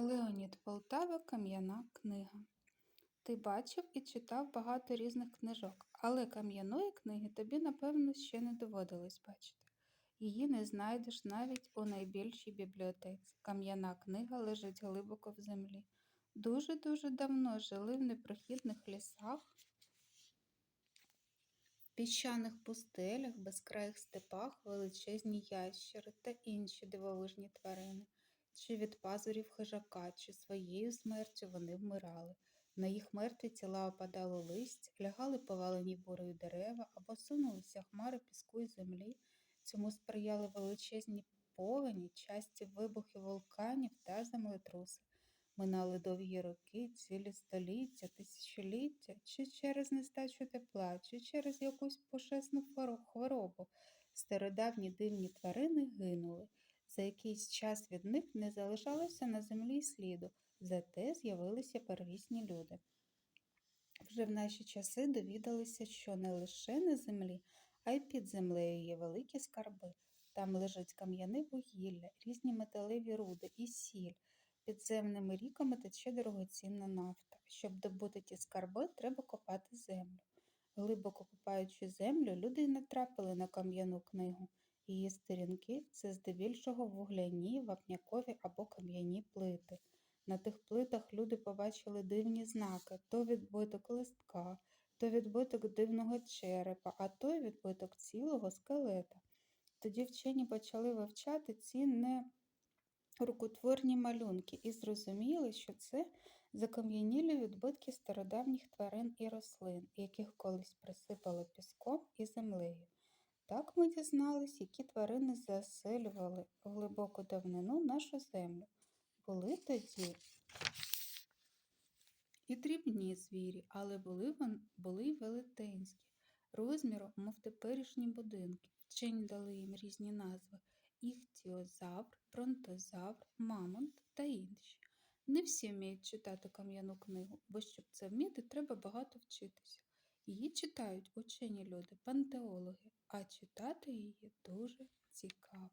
Леонід Полтава Кам'яна книга. Ти бачив і читав багато різних книжок, але кам'яної книги тобі, напевно, ще не доводилось бачити. Її не знайдеш навіть у найбільшій бібліотеці. Кам'яна книга лежить глибоко в землі. Дуже-дуже давно жили в непрохідних лісах, піщаних пустелях, безкраїх степах величезні ящери та інші дивовижні тварини. Чи від пазурів хижака, чи своєю смертю вони вмирали. На їх мертві тіла опадало листя, лягали повалені бурою дерева або сунулися хмари піску й землі. Цьому сприяли величезні повені, часті вибухи вулканів та землетруси. Минали довгі роки, цілі століття, тисячоліття, чи через нестачу тепла, чи через якусь пошесну хворобу. Стародавні дивні тварини гинули. За якийсь час від них не залишалося на землі сліду, зате з'явилися первісні люди. Вже в наші часи довідалися, що не лише на землі, а й під землею є великі скарби. Там лежать кам'яне вугілля, різні металеві руди і сіль. Підземними ріками тече дорогоцінна нафта. Щоб добути ті скарби, треба копати землю. Глибоко копаючи землю, люди натрапили на кам'яну книгу. Її сторінки це здебільшого вугляні, вапнякові або кам'яні плити. На тих плитах люди побачили дивні знаки то відбиток листка, то відбиток дивного черепа, а то відбиток цілого скелета. Тоді вчені почали вивчати ці нерукотворні малюнки і зрозуміли, що це закам'янілі відбитки стародавніх тварин і рослин, яких колись присипало піском і землею. Так ми дізнались, які тварини заселювали в глибоку давнину нашу землю. Були тоді і дрібні звірі, але були, були й велетенські, розміром, мов теперішні будинки. Вчені дали їм різні назви іхтіозавр, бронтозавр, мамонт та інші. Не всі вміють читати кам'яну книгу, бо щоб це вміти, треба багато вчитися. Її читають учені люди, пантеологи, а читати її дуже цікаво.